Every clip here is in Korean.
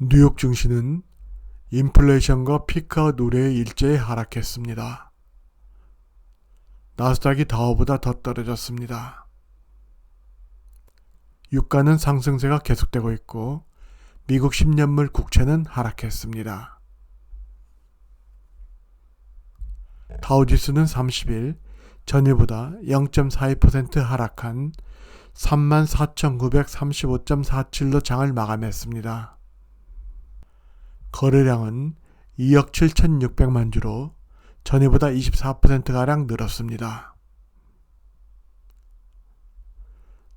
뉴욕 증시는 인플레이션과 피크아웃 우려에 일제히 하락했습니다. 나스닥이 다우보다 더 떨어졌습니다. 유가는 상승세가 계속되고 있고 미국 10년물 국채는 하락했습니다. 다우지수는 30일 전일보다 0.42% 하락한 34,935.47로 장을 마감했습니다. 거래량은 2억 7,600만 주로 전일보다 24%가량 늘었습니다.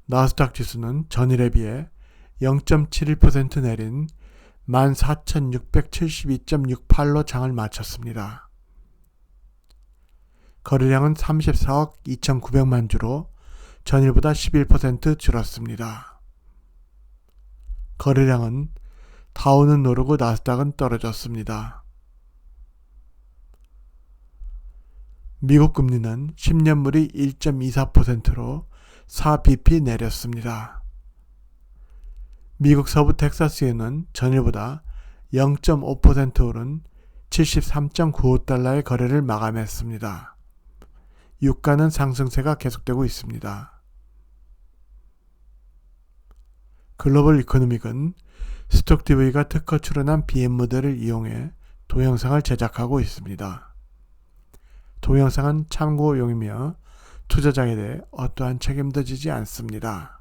나스닥 지수는 전일에 비해 0.71% 내린 14,672.68로 장을 마쳤습니다. 거래량은 34억 2,900만 주로 전일보다 11% 줄었습니다. 거래량은 다우는 오르고 나스닥은 떨어졌습니다. 미국 금리는 10년물이 1.24%로 4bp 내렸습니다. 미국 서부 텍사스에는 전일보다 0.5% 오른 73.95달러의 거래를 마감했습니다. 유가는 상승세가 계속되고 있습니다. 글로벌 이코노믹은 스톡TV가 특허 출원한 BM 모델을 이용해 동영상을 제작하고 있습니다. 동영상은 참고용이며 투자장에 대해 어떠한 책임도 지지 않습니다.